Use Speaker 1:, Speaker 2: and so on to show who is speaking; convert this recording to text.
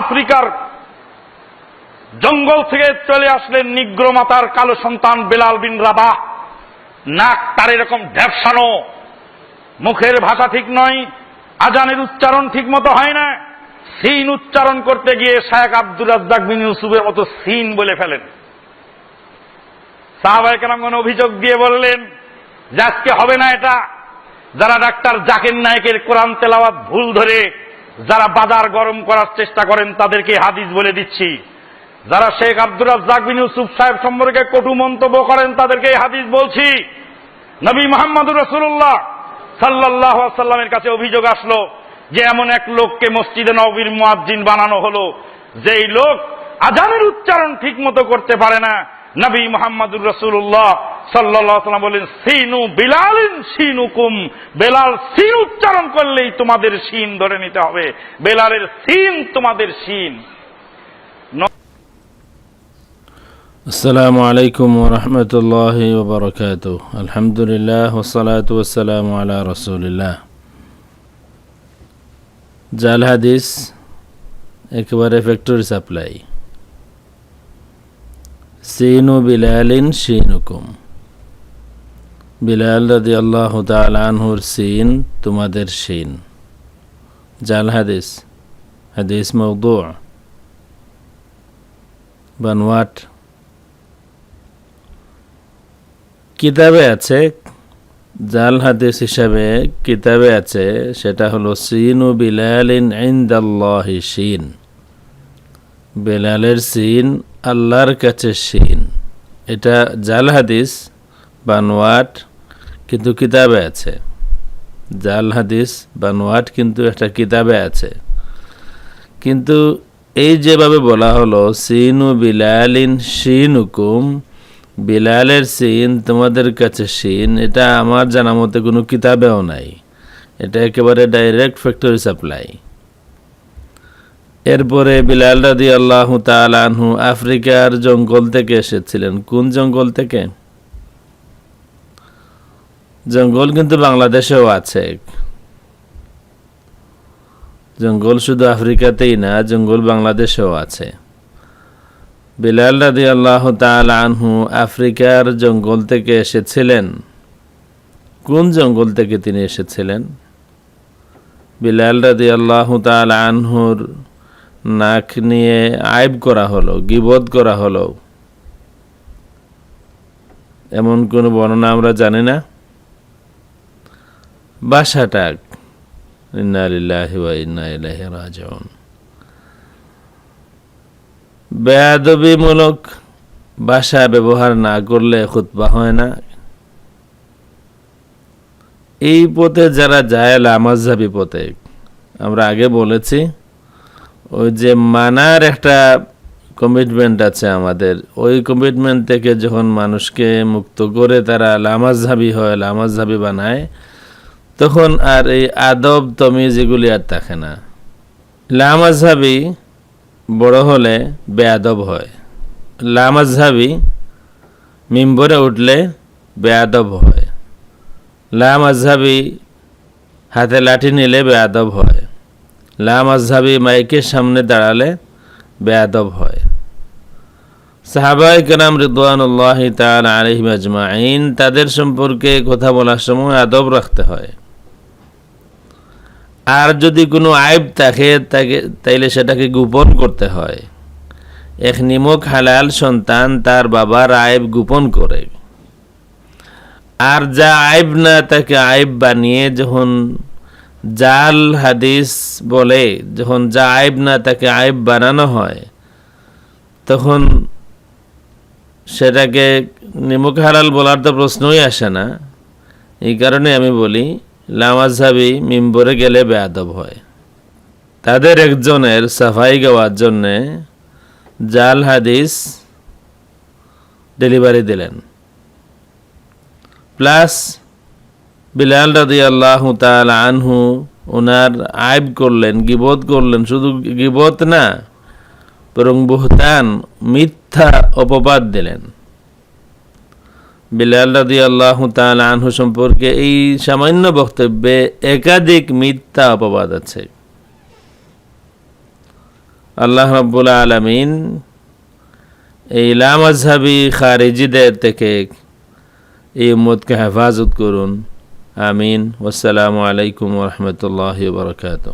Speaker 1: আফ্রিকার জঙ্গল থেকে চলে আসলেন নিগ্র মাতার কালো সন্তান বেলাল বিন রাবা। নাক তার এরকম ঢ্যাপসানো মুখের ভাষা ঠিক নয়, আজানের উচ্চারণ ঠিক মতো হয় না। সিন উচ্চারণ করতে গিয়ে শায়েখ আব্দুর রাজ্জাক বিন ইউসুফের মতো সিন বলে ফেলেন। সাহাবাই কেরামগণ অভিযোগ দিয়ে বললেন, যে আজকে হবে না এটা। যারা ডাক্তার জাকির নায়কের কোরআন তেলাওয়াত ভুল ধরে যারা বাজার গরম করার চেষ্টা করেন, তাদেরকে হাদিস বলে দিচ্ছি। যারা শেখ আব্দুর রাজ্জাক ইউসুফ সাহেব সম্পর্কে কটু মন্তব্য করেন, তাদেরকে হাদিস বলছি। নবী মোহাম্মদুর রসুল্লাহ সাল্লাহ সাল্লামের কাছে অভিযোগ আসলো যে এমন এক লোককে মসজিদে নবীর মুয়াজ্জিন বানানো হলো। যেই লোক আজানের উচ্চারণ ঠিক মতো করতে পারে না। নবী মোহাম্মদুর রসুল্লাহ সাল্লাহ সাল্লাহাম বললেন, সিনু বিলাল সিনুকুম। বেলাল সিন উচ্চারণ করলেই তোমাদের সিন ধরে নিতে হবে। বেলালের সিন তোমাদের সিন।
Speaker 2: আসসালামু আলাইকুম রহমতুল্লাহ ওবরকাত আলহামদুলিল্লাহ ওসালাত ওসালাম আলা রসুলিল্লাহ। জাল হাদিস একেবারে ফ্যাক্টরি সাপ্লাই সিনু বিলালিন সিনুকুম। বিলাল রাদি আল্লাহ আনহুর সিন, তোমাদের শিন জাল হাদিস হাদিস মৌদু বানওয়াট। কিতাবে আছে, জাল হাদিস হিসাবে কিতাবে আছে, সেটা হলো, সিন ও বিলালিন ইন্দাল্লাহি সিন। বেলালের সিন আল্লাহর কাছে সিন। এটা জাল হাদিস বানোয়াট কিন্তু কিতাবে আছে। জাল হাদিস বানোয়াট কিন্তু একটা কিতাবে আছে। কিন্তু এই যেভাবে বলা হলো, সিন বিলালিন শিন হুকুম বিলালের সিন, তোমাদের কাছে সিন এটা আমার জানা মতে কোনো কিতাবেও নাই। এটা একেবারে ডাইরেক্ট ফ্যাক্টরি সাপ্লাই এরপরে বিলাল রাদি আল্লাহ আনহু আফ্রিকার জঙ্গল থেকে এসেছিলেন। কোন জঙ্গল থেকে? জঙ্গল কিন্তু বাংলাদেশেও আছে। জঙ্গল শুধু আফ্রিকাতেই না, জঙ্গল বাংলাদেশেও আছে। বিলাল রাদি আল্লাহ আনহু আফ্রিকার জঙ্গল থেকে এসেছিলেন। কোন জঙ্গল থেকে তিনি এসেছিলেন? বিলাল রাদি আল্লাহ আনহুর নাক নিয়ে আইব করা হলো গিবোধ করা হলো। এমন কোন বর্ণনা আমরা জানি না। রাজিউন। বেয়াদবিমূলক ভাষা ব্যবহার না করলে খুতবা হয় না। এই পথে যারা যায় লামাজাবি পথে। আমরা আগে বলেছি, ওই যে মানার একটা কমিটমেন্ট আছে আমাদের। ওই কমিটমেন্ট থেকে যখন মানুষকে মুক্ত করে তারা লামাজহাবি হয় লামাজহাবি বানায় তখন আর এই আদব তমিজ এগুলি আর থাকে না। লামাজহাবি বড় হলে বেয়াদব হয়। লামাজহাবি মিম্বরে উঠলে বেয়াদব হয়। লামাজহাবি হাতে লাঠি নিলে বেয়াদব হয়। লামাজহাবি মাইকের সামনে দাঁড়ালে বেয়াদব হয়। সাহাবাই কালাম রিদওয়ানুল্লাহ তাল আলহিম আজমাইন তাদের সম্পর্কে কথা বলার সময় আদব রাখতে হয়। আর যদি কোনো আইব থাকে, তাকে, তাইলে সেটাকে গোপন করতে হয়। এক নিমক হালাল সন্তান তার বাবার আইব গোপন করে। আর যা আইব না, তাকে আইব বানিয়ে যখন জাল হাদিস বলে, যখন যা আইব না, তাকে আইব বানানো হয়, তখন সেটাকে নিমক হালাল বলার তো প্রশ্নই আসে না। এই কারণে আমি বলি লামাজাবি মিম্বরে গেলে বেয়াদব হয়। তাদের একজনের সাফাই গাওয়ার জন্যে জাল হাদিস ডেলিভারি দিলেন। প্লাস বিলাল রাদি আল্লাহ তাল আনহু ওনার আইব করলেন, গিবত করলেন। শুধু গিবত না, বরং বহুতান, মিথ্যা অপবাদ দিলেন। বিলাল রাদি আল্লাহ আনহু সম্পর্কে এই সামান্য বক্তব্যে একাধিক মিথ্যা অপবাদ আছে। আল্লাহ রব্বুল আলমিন এই লামাজহাবি খারিজিদের থেকে এই উম্মতকে হেফাজত করুন। আমিন। আসসালামু আলাইকুম রহমতুল্লাহ বরকাত